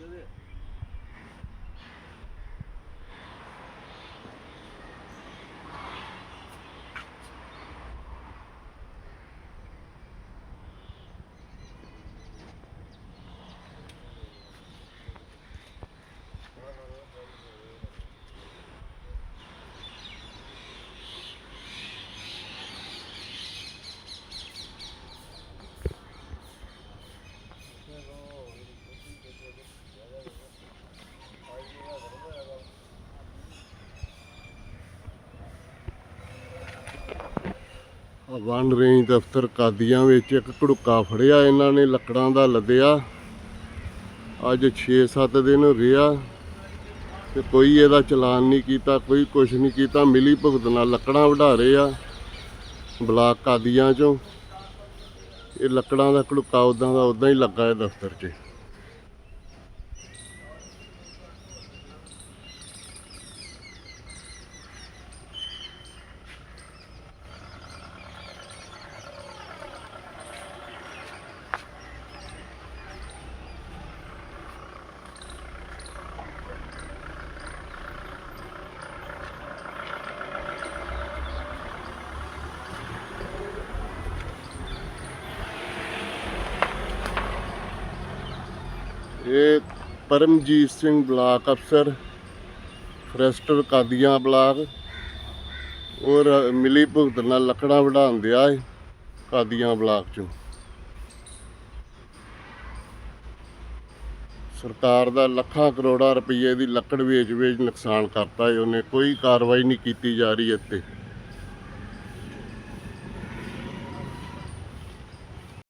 You're it. One range ਦਫ਼ਤਰ ਕਾਦੀਆਂ ਵਿੱਚ ਇੱਕ ਘੜੁੱਕਾ ਫੜਿਆ, ਇਹਨਾਂ ਨੇ ਲੱਕੜਾਂ ਦਾ ਲੱਦਿਆ। ਅੱਜ 6-7 ਦਿਨ ਰਿਹਾ ਗਿਆ ਤੇ ਕੋਈ ਇਹਦਾ ਚਲਾਨ ਨਹੀਂ ਕੀਤਾ, ਕੋਈ ਕੁਛ ਨਹੀਂ ਕੀਤਾ। ਮਿਲੀ ਭੁਗਤ ਨਾਲ ਲੱਕੜਾਂ ਵਢਾ ਰਹੇ ਆ ਬਲਾਕ ਕਾਦੀਆਂ ਚੋਂ। ਇਹ ਲੱਕੜਾਂ ਦਾ ਘੜੁੱਕਾ ਉਦਾਂ ਦਾ ਉਦਾਂ ਹੀ ਲੱਗਾ ਹੈ ਦਫ਼ਤਰ 'ਚ। ਇਹ ਪਰਮਜੀਤ ਸਿੰਘ ਬਲਾਕ ਅਫਸਰ, ਫਰੈਸਟਰ ਕਾਦੀਆਂ ਬਲਾਕ, ਔਰ ਮਿਲੀ ਭੁਗਤ ਨਾਲ ਲੱਕੜਾਂ ਵਢਾਉਣ ਦਿਆ ਹੈ ਕਾਦੀਆਂ ਬਲਾਕ ਚੋਂ। ਸਰਕਾਰ ਦਾ ਲੱਖਾਂ ਕਰੋੜਾਂ ਰੁਪਏ ਦੀ ਲੱਕੜ ਵੇਚ ਵੇਚ ਨੁਕਸਾਨ ਕਰਤਾ ਹੈ ਉਹਨੇ ਕੋਈ ਕਾਰਵਾਈ ਨਹੀਂ ਕੀਤੀ ਜਾ ਰਹੀ ਇੱਥੇ।